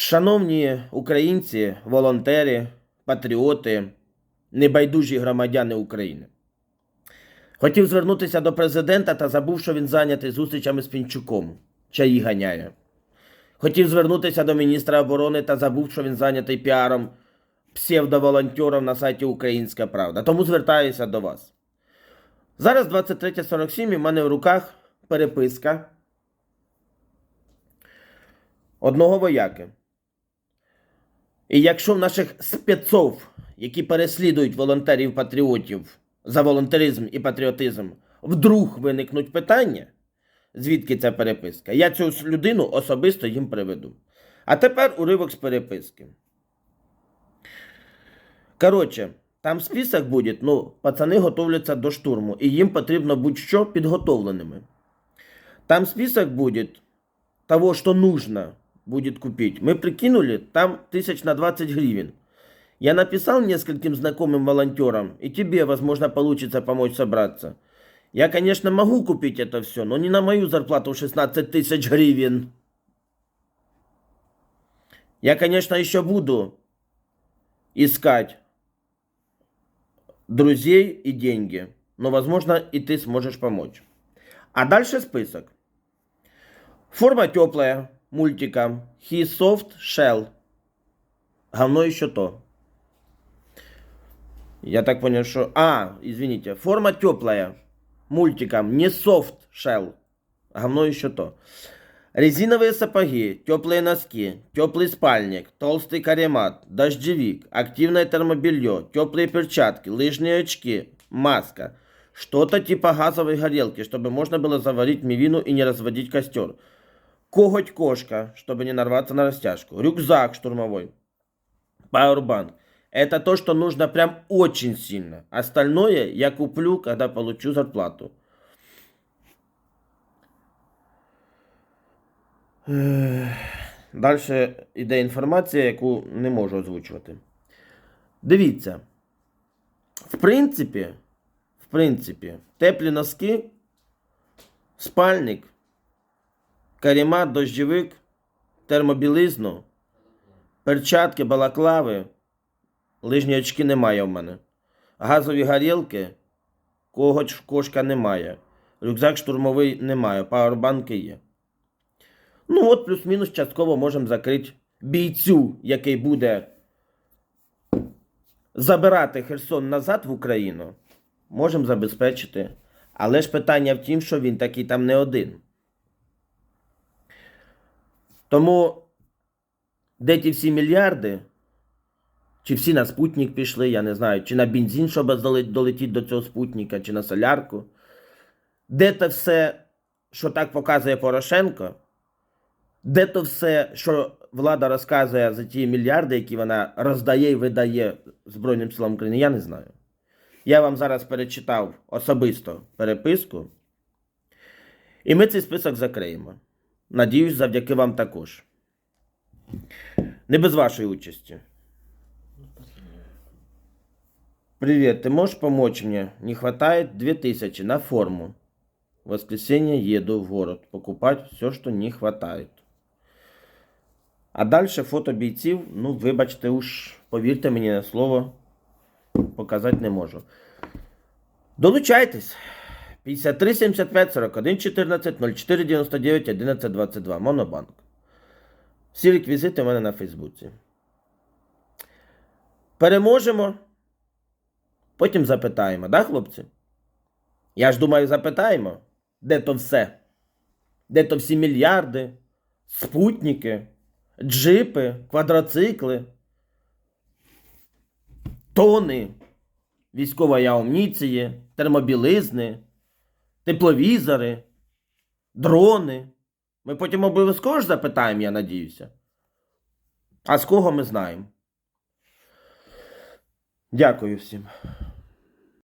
Шановні українці, волонтери, патріоти, небайдужі громадяни України. Хотів звернутися до президента та забув, що він зайнятий зустрічами з Пінчуком. Чаї ганяє. Хотів звернутися до міністра оборони та забув, що він зайнятий піаром псевдоволонтерів на сайті Українська Правда. Тому звертаюся до вас. Зараз 23.47 і в мене в руках переписка одного вояки. І якщо в наших спецов, які переслідують волонтерів-патріотів за волонтеризм і патріотизм, вдруг виникнуть питання, звідки ця переписка, я цю людину особисто їм приведу. А тепер уривок з переписки. Коротше, там список буде, ну, пацани готовляться до штурму, і їм потрібно будь-що підготовленими. Там список будет того, что нужно будет купить. Мы прикинули, там тысяч на 20 гривен. Я написал нескольким знакомым волонтерам, и тебе, возможно, получится помочь собраться. Я, конечно, могу купить это все, но не на мою зарплату в 16 тысяч гривен. Я, конечно, еще буду искать друзей и деньги, но, возможно, и ты сможешь помочь. А дальше список. Форма теплая, мультиком. He soft shell. Говно еще то. Я так понял, что... А, извините. Форма теплая. Мультиком. Не soft shell. Говно еще то. Резиновые сапоги, теплые носки, теплый спальник, толстый каремат, дождевик, активное термобелье, теплые перчатки, лыжные очки, маска. Что-то типа газовой горелки, чтобы можно было заварить мивину и не разводить костер. Коготь кошка, чтобы не нарваться на растяжку. Рюкзак штурмовой. Пауэрбанк. Это то, что нужно прям очень сильно. Остальное я куплю, когда получу зарплату. Далі йде інформація, яку не можу озвучувати. Дивіться. В принципі, в принципі, теплі носки, спальник, каремат, дощовик, термобілизну, перчатки, балаклави, лижні очки немає в мене. Газові горілки, когось кошка немає. Рюкзак штурмовий немає, пауербанки є. Ну, от плюс-мінус частково можемо закрити бійцю, який буде забирати Херсон назад в Україну. Можемо забезпечити. Але ж питання в тім, що він такий там не один. Тому де ті всі мільярди, чи всі на спутник пішли, я не знаю, чи на бензин, щоб долетіти до цього спутника, чи на солярку. Де те все, що так показує Порошенко, де то все, що влада розказує за ті мільярди, які вона роздає і видає Збройним силам України, я не знаю. Я вам зараз перечитав особисто переписку, і ми цей список закриємо. Надіюсь, завдяки вам також. Не без вашої участі. Привет, ты можешь помочь мне? Не хватает 2000 на форму. В воскресенье в город покупать все, что не хватает. А далі фото бійців, ну, вибачте, уж повірте мені на слово, показати не можу. Долучайтесь. 53 75 41 14 04 99 11 22. Монобанк. Всі реквізити у мене на Фейсбуці. Переможемо. Потім запитаємо, да, хлопці? Я ж думаю, запитаємо, де то все? Де то всі мільярди, спутники, джипи, квадроцикли, тони військової амуніції, термобілизни, тепловізори, дрони. Ми потім обов'язково ж запитаємо, я надіюся. А з кого ми знаємо? Дякую всім.